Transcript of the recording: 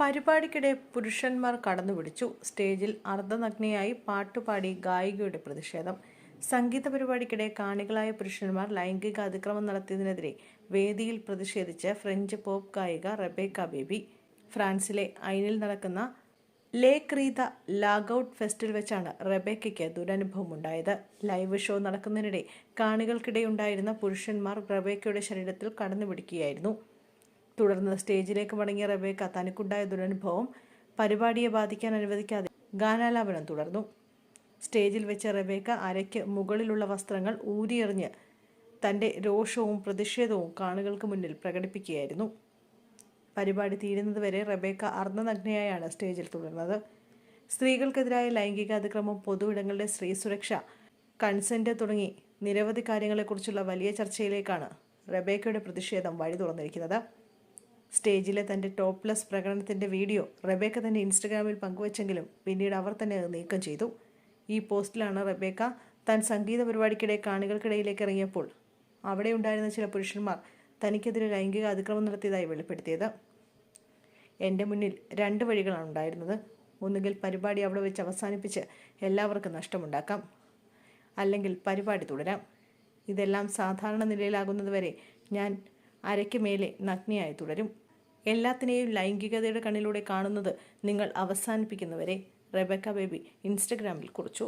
പരിപാടിക്കിടെ പുരുഷന്മാർ കടന്നുപിടിച്ചു. സ്റ്റേജിൽ അർദ്ധനഗ്നയായി പാട്ടുപാടി ഗായികയുടെ പ്രതിഷേധം. സംഗീത പരിപാടിക്കിടെ കാണികളായ പുരുഷന്മാർ ലൈംഗിക അതിക്രമം നടത്തിയതിനെതിരെ വേദിയിൽ പ്രതിഷേധിച്ച ഫ്രഞ്ച് പോപ്പ് ഗായിക റബേക്ക ബേബി. ഫ്രാൻസിലെ ഐനിൽ നടക്കുന്ന ലേ ക്രീത ലാഗൌട്ട് ഫെസ്റ്റിൽ വെച്ചാണ് റബേക്കയ്ക്ക് ദുരനുഭവം ഉണ്ടായത് ലൈവ് ഷോ നടക്കുന്നതിനിടെ കാണികൾക്കിടെയുണ്ടായിരുന്ന പുരുഷന്മാർ റബേക്കയുടെ ശരീരത്തിൽ കടന്നുപിടിക്കുകയായിരുന്നു. തുടർന്ന് സ്റ്റേജിലേക്ക് മടങ്ങിയ റബേക്ക തനിക്കുണ്ടായ ദുരനുഭവം പരിപാടിയെ ബാധിക്കാൻ അനുവദിക്കാതെ ഗാനാലാപനം തുടർന്നു. സ്റ്റേജിൽ വെച്ച റബേക്ക അരയ്ക്ക് മുകളിലുള്ള വസ്ത്രങ്ങൾ ഊരിയെറിഞ്ഞ് തന്റെ രോഷവും പ്രതിഷേധവും കാണികൾക്ക് മുന്നിൽ പ്രകടിപ്പിക്കുകയായിരുന്നു. പരിപാടി തീരുന്നതുവരെ റബേക്ക അർദ്ധനഗ്നയായാണ് സ്റ്റേജിൽ തുടർന്നത്. സ്ത്രീകൾക്കെതിരായ ലൈംഗിക അതിക്രമം പൊതുവിടങ്ങളുടെ സ്ത്രീ സുരക്ഷ കൺസെന്റ് തുടങ്ങി നിരവധി കാര്യങ്ങളെക്കുറിച്ചുള്ള വലിയ ചർച്ചയിലേക്കാണ് റബേക്കയുടെ പ്രതിഷേധം വഴി തുറന്നിരിക്കുന്നത്. സ്റ്റേജിലെ തന്റെ ടോപ്ലെസ് പ്രകടനത്തിന്റെ വീഡിയോ റബേക്ക തന്നെ ഇൻസ്റ്റഗ്രാമിൽ പങ്കുവച്ചെങ്കിലും പിന്നീട് അവർ തന്നെ അത് നീക്കം ചെയ്തു. ഈ പോസ്റ്റിലാണ് റബേക്ക താൻ സംഗീത പരിപാടിക്കിടെ കാണികൾക്കിടയിലേക്ക് ഇറങ്ങിയപ്പോൾ അവിടെ ഉണ്ടായിരുന്ന ചില പുരുഷന്മാർ തനിക്കെതിരെ ലൈംഗിക അതിക്രമം നടത്തിയതായി വെളിപ്പെടുത്തിയത്. എന്റെ മുന്നിൽ രണ്ട് വഴികളാണ് ഉണ്ടായിരുന്നത്. ഒന്നുകിൽ പരിപാടി അവിടെ വെച്ച് അവസാനിപ്പിച്ച് എല്ലാവർക്കും നഷ്ടമുണ്ടാക്കാം. അല്ലെങ്കിൽ പരിപാടി തുടരാം. ഇതെല്ലാം സാധാരണ നിലയിലാകുന്നതുവരെ ഞാൻ അരയ്ക്ക് മേലെ നഗ്നയായി തുടരും. എല്ലാത്തിനെയും ലൈംഗികതയുടെ കണ്ണിലൂടെ കാണുന്നത് നിങ്ങൾ അവസാനിപ്പിക്കുന്നവരെ റെബക്ക ബേബി ഇൻസ്റ്റഗ്രാമിൽ കുറിച്ചു.